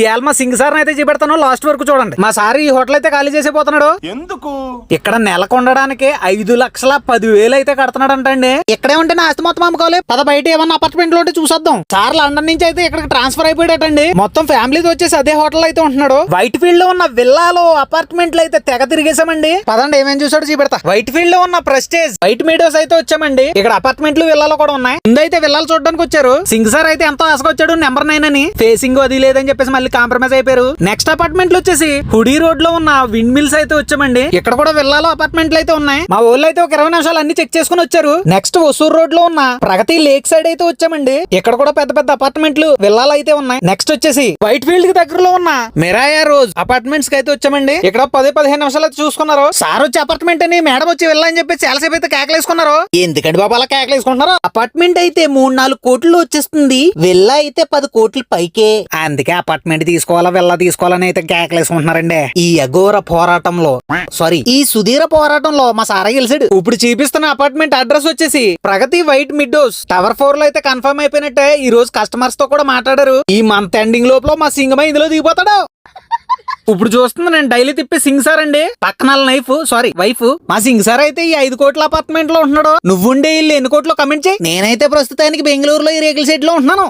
ఇవాళ మా సింగ్ సార్ అయితే చూపెడతాను లాస్ట్ వరకు చూడండి. మా సార్ ఈ హోటల్ అయితే ఖాళీ చేసిపోతున్నాడు. ఎందుకు? ఇక్కడ నెలకు ఉండడానికి ఐదు లక్షల పదివేలు అయితే కడుతున్నాడంటండి. ఇక్కడే ఉంటే నా ఆస్తి మొత్తం అమ్ముకోవాలి. పద బయట ఏమన్నా అపార్ట్మెంట్లో ఉంటే చూసొద్దాం. సార్ లండన్ నుంచి అయితే ఇక్కడికి ట్రాన్స్ఫర్ అయిపోయాడటండి. మొత్తం ఫ్యామిలీతో వచ్చేసి అదే హోటల్ అయితే ఉంటున్నాడు. వైట్ ఫీల్డ్లో ఉన్న విల్లాలో అపార్ట్మెంట్లు అయితే తెగ తిరిగేసామండి పదండి ఏమేం చూసాడో చూపెడతా. వైట్ ఫీల్డ్లో ఉన్న ప్రెస్టేజ్ వైట్ మీడియోస్ అయితే వచ్చామండి. ఇక్కడ అపార్ట్మెంట్లు విల్లాలో కూడా ఉన్నాయి. ముందైతే విల్లాలు చూడడానికి వచ్చారు. సింగ్ సార్ అయితే ఎంతో ఆశగా వచ్చాడు నెంబర్ నైన్ అని. ఫేసింగ్ అది లేదని చెప్పేసి మళ్ళీ కాంప్రమైజ్ అయిపోయారు. నెక్స్ట్ అపార్ట్మెంట్ వచ్చేసి హుడీ రోడ్లో ఉన్న విండ్ మిల్స్ అయితే వచ్చామండి. ఇక్కడ కూడా విల్లాలో అపార్ట్మెంట్లు అయితే ఉన్నాయి. మా ఊళ్ళో అయితే ఒక ఇరవై నిమిషాలు అన్ని చెక్ చేసుకుని వచ్చారు. నెక్స్ట్ ఒసూర్ రోడ్లో ఉన్న ప్రగతి లేక్ సైడ్ అయితే వచ్చామండి. ఇక్కడ కూడా పెద్ద పెద్ద అపార్ట్మెంట్లు విల్లాలు అయితే ఉన్నాయి. నెక్స్ట్ వచ్చేసి వైట్ ఫీల్డ్కి దగ్గరలో ఉన్న మెరాయా రోజ్ అపార్ట్మెంట్స్కి అయితే వచ్చామండి. ఇక్కడ పది పదిహేను నిమిషాలు అయితే చూసుకున్నారు. సార్ వచ్చి అపార్ట్మెంట్ అని మేడం వచ్చి వెళ్ళని చెప్పి చాలాసేపు అయితే కేకలేసుకున్నారు. ఎందుకండి బాబు అలా కేకలేసుకుంటున్నారు? అపార్ట్మెంట్ అయితే మూడు నాలుగు కోట్లు వచ్చేస్తుంది. విల్లా అయితే పది కోట్లు పైకే. అందుకే అపార్ట్మెంట్ తీసుకోవాలా వెళ్ళా తీసుకోవాలని అయితే కేకలేసుకుంటున్నారండి. ఈ అఘోర పోరాటంలో సారీ ఈ సుధీర పోరాటంలో మా సారా గెలిచాడు. ఇప్పుడు చూపిస్తున్న అపార్ట్మెంట్ అడ్రస్ వచ్చేసి ప్రగతి వైట్ మిడ్డోస్ టవర్ ఫోర్లో అయితే కన్ఫర్మ్ అయిపోయినట్టే ఈ రోజు కస్టమర్స్తో కూడా మాట్లాడారు. ఈ మంత్ ఎండింగ్ లోపల మా సింగమై ఇందులో దిగిపోతాడు. ఇప్పుడు చూస్తుంది నేను డైలీ తిప్పే సింగ్ సార్ అండి. పక్కన నైఫ్ సారీ వైఫ్ మా సింగ్ సార్ అయితే ఈ ఐదు కోట్ల అపార్ట్మెంట్లో ఉంటున్నాడు. నువ్వుండే ఇల్లు ఎన్ని కోట్లు? కమెంట్ చేయి. నేనైతే ప్రస్తుతానికి బెంగళూరులో ఈ రేకుల షెడ్లో ఉంటున్నాను.